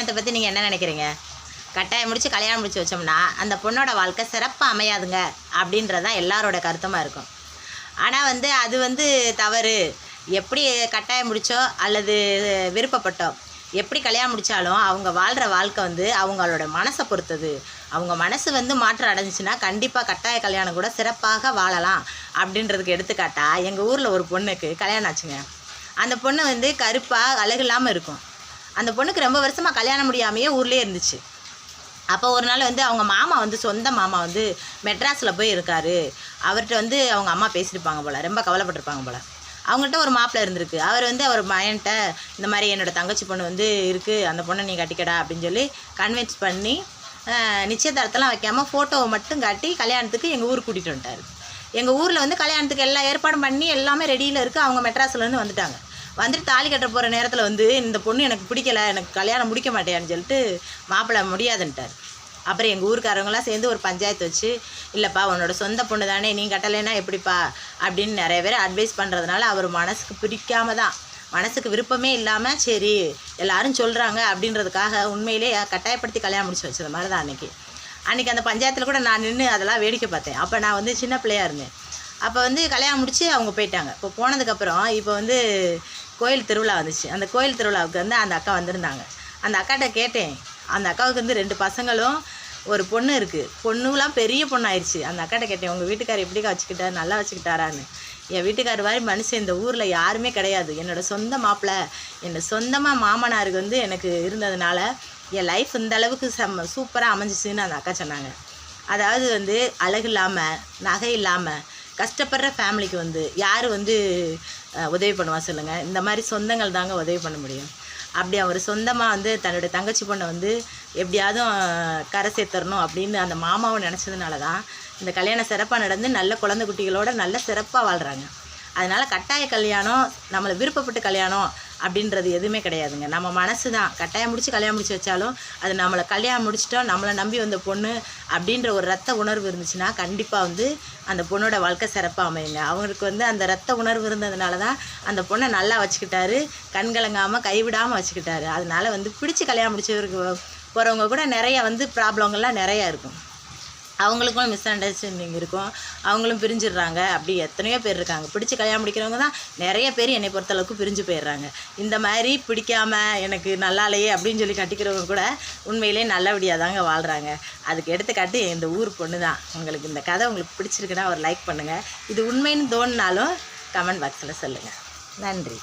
கல்யாணத்தை பற்றி நீங்கள் என்ன நினைக்கிறீங்க? கட்டாயம் முடித்து கல்யாணம் முடித்து வச்சோம்னா அந்த பொண்ணோட வாழ்க்கை சிறப்பாக அமையாதுங்க அப்படின்றதான் எல்லாரோட கருத்தமாக இருக்கும். ஆனால் வந்து அது வந்து தவறு. எப்படி கட்டாயம் முடித்தோ அல்லது விருப்பப்பட்டோ எப்படி கல்யாணம் முடித்தாலும் அவங்க வாழ்கிற வாழ்க்கை வந்து அவங்களோட மனசை பொறுத்தது. அவங்க மனசு வந்து மாற்றம் அடைஞ்சிச்சுன்னா கண்டிப்பாக கட்டாய கல்யாணம் கூட சிறப்பாக வாழலாம் அப்படின்றதுக்கு எடுத்துக்காட்டால் எங்கள் ஊரில் ஒரு பொண்ணுக்கு கல்யாணம் ஆச்சுங்க. அந்த பொண்ணு வந்து கருப்பாக அழகு இல்லாமல் இருக்கும். அந்த பொண்ணுக்கு ரொம்ப வருஷமாக கல்யாணம் முடியாமையே ஊர்லேயே இருந்துச்சு. அப்போ ஒரு நாள் வந்து அவங்க மாமா வந்து சொந்த மாமா வந்து மெட்ராஸில் போய் இருக்காரு. அவர்கிட்ட வந்து அவங்க அம்மா பேசியிருப்பாங்க போல் ரொம்ப கவலைப்பட்டிருப்பாங்க போல். அவங்கள்ட்ட ஒரு மாப்பிள்ளை இருந்திருக்கு. அவர் வந்து அவர் மயன்ட்ட இந்த மாதிரி என்னோட தங்கச்சி பொண்ணு வந்து இருக்குது அந்த பொண்ணை நீ கட்டிக்கடா அப்படின்னு சொல்லி கன்வின்ஸ் பண்ணி நிச்சயதாரத்தெல்லாம் வைக்காமல் ஃபோட்டோவை மட்டும் காட்டி கல்யாணத்துக்கு எங்கள் ஊருக்கு கூட்டிகிட்டு வந்துட்டார். எங்கள் ஊரில் வந்து கல்யாணத்துக்கு எல்லா ஏற்பாடும் பண்ணி எல்லாமே ரெடியில் இருக்குது அவங்க மெட்ராஸ்லேருந்து வந்துட்டாங்க. வந்துட்டு தாலி கட்ட போகிற நேரத்தில் வந்து இந்த பொண்ணு எனக்கு பிடிக்கல எனக்கு கல்யாணம் முடிக்க மாட்டேன்னு சொல்லிட்டு மாப்பிள்ளை முடியாதுன்ட்டார். அப்புறம் எங்கள் ஊருக்காரவங்களாம் சேர்ந்து ஒரு பஞ்சாயத்து வச்சு இல்லைப்பா உன்னோட சொந்த பொண்ணு தானே நீ கட்டலைன்னா எப்படிப்பா? அப்படின்னு நிறைய பேர் அட்வைஸ் பண்ணுறதுனால அவர் மனசுக்கு பிடிக்காம தான் மனசுக்கு விருப்பமே இல்லாமல் சரி எல்லாரும் சொல்கிறாங்க அப்படின்றதுக்காக உண்மையிலே கட்டாயப்படுத்தி கல்யாணம் முடிச்சு வச்சது மாதிரி தான் அன்றைக்கி அன்றைக்கி அந்த பஞ்சாயத்தில் கூட நான் நின்று அதெல்லாம் வேடிக்கை பார்த்தேன். அப்போ நான் வந்து சின்ன பிள்ளையா இருந்தேன். அப்போ வந்து கல்யாணம் முடித்து அவங்க போயிட்டாங்க. இப்போ போனதுக்கப்புறம் இப்போ வந்து கோயில் திருவிழா வந்துச்சு. அந்த கோயில் திருவிழாவுக்கு வந்து அந்த அக்கா வந்திருந்தாங்க. அந்த அக்காட்ட கேட்டேன். அந்த அக்காவுக்கு வந்து ரெண்டு பசங்களும் ஒரு பொண்ணு இருக்குது பொண்ணுலாம் பெரிய பொண்ணாயிருச்சு. அந்த அக்காட்ட கேட்டேன் உங்கள் வீட்டுக்காரர் எப்படிக்கா வச்சுக்கிட்டாரு? நல்லா வச்சுக்கிட்டாரான்னு. என் வீட்டுக்காரர் மாதிரி மனுஷன் இந்த ஊரில் யாருமே கிடையாது. என்னோடய சொந்த மாப்பிள்ளை என்னோட சொந்தமாக மாமனாருக்கு வந்து எனக்கு இருந்ததுனால என் லைஃப் இந்த அளவுக்கு செம்ம சூப்பராக அமைஞ்சிச்சுன்னு அந்த அக்கா சொன்னாங்க. அதாவது வந்து அழகு இல்லாமல் நகை இல்லாமல் கஷ்டப்படுற ஃபேமிலிக்கு வந்து யார் வந்து உதவி பண்ணுவா சொல்லுங்கள் இந்த மாதிரி சொந்தங்கள் தாங்க உதவி பண்ண முடியும். அப்படி அவர் சொந்தமாக வந்து தன்னுடைய தங்கச்சி பொண்ணை வந்து எப்படியாவது கரை சேர்த்துறணும் அப்படின்னு அந்த மாமாவை நினச்சதுனால தான் இந்த கல்யாணம் சிறப்பாக நடந்து நல்ல குழந்தை குட்டிகளோட நல்ல சிறப்பாக வாழ்கிறாங்க அதனால் கட்டாய கல்யாணம் நம்மளை விருப்பப்பட்டு கல்யாணம் அப்படின்றது எதுவுமே கிடையாதுங்க. நம்ம மனசு தான் கட்டாயம் முடிச்சு கல்யாணம் முடிச்சு வச்சாலும் அது நம்மளை கல்யாணம் முடிச்சிட்டோம் நம்மளை நம்பி வந்த பொண்ணு அப்படின்ற ஒரு ரத்த உணர்வு இருந்துச்சுன்னா கண்டிப்பாக வந்து அந்த பொண்ணோட வாழ்க்கை சிறப்பாக அமையுங்க. அவங்களுக்கு வந்து அந்த ரத்த உணர்வு இருந்ததுனால தான் அந்த பொண்ணை நல்லா வச்சுக்கிட்டாரு. கண்கலங்காமல் கைவிடாமல் வச்சுக்கிட்டாரு. அதனால் வந்து பிடிச்சி கல்யாணம் முடிச்சவருக்கு போகிறவங்க கூட நிறைய வந்து ப்ராப்ளங்கள்லாம் நிறையா இருக்கும். அவங்களுக்கும் மிஸ் அண்டர்ஸ்டாண்டிங் இருக்கும். அவங்களும் பிரிஞ்சிடுறாங்க. அப்படி எத்தனையோ பேர் இருக்காங்க. பிடிச்சி கல்யாணம் முடிக்கிறவங்க தான் நிறைய பேர் என்னை பொறுத்தளவுக்கு பிரிஞ்சு போயிடுறாங்க. இந்த மாதிரி பிடிக்காமல் எனக்கு நல்லா இல்லையே அப்படின்னு சொல்லி கட்டிக்கிறவங்க கூட உண்மையிலே நல்லபடியாக தாங்க வாழ்கிறாங்க அதுக்கு எடுத்துக்காட்டு இந்த ஊர் பொண்ணு தான். உங்களுக்கு இந்த கதை உங்களுக்கு பிடிச்சிருக்குன்னா ஒரு லைக் பண்ணுங்கள் இது உண்மைன்னு தோணுனாலும் கமெண்ட் பாக்ஸில் சொல்லுங்கள் நன்றி.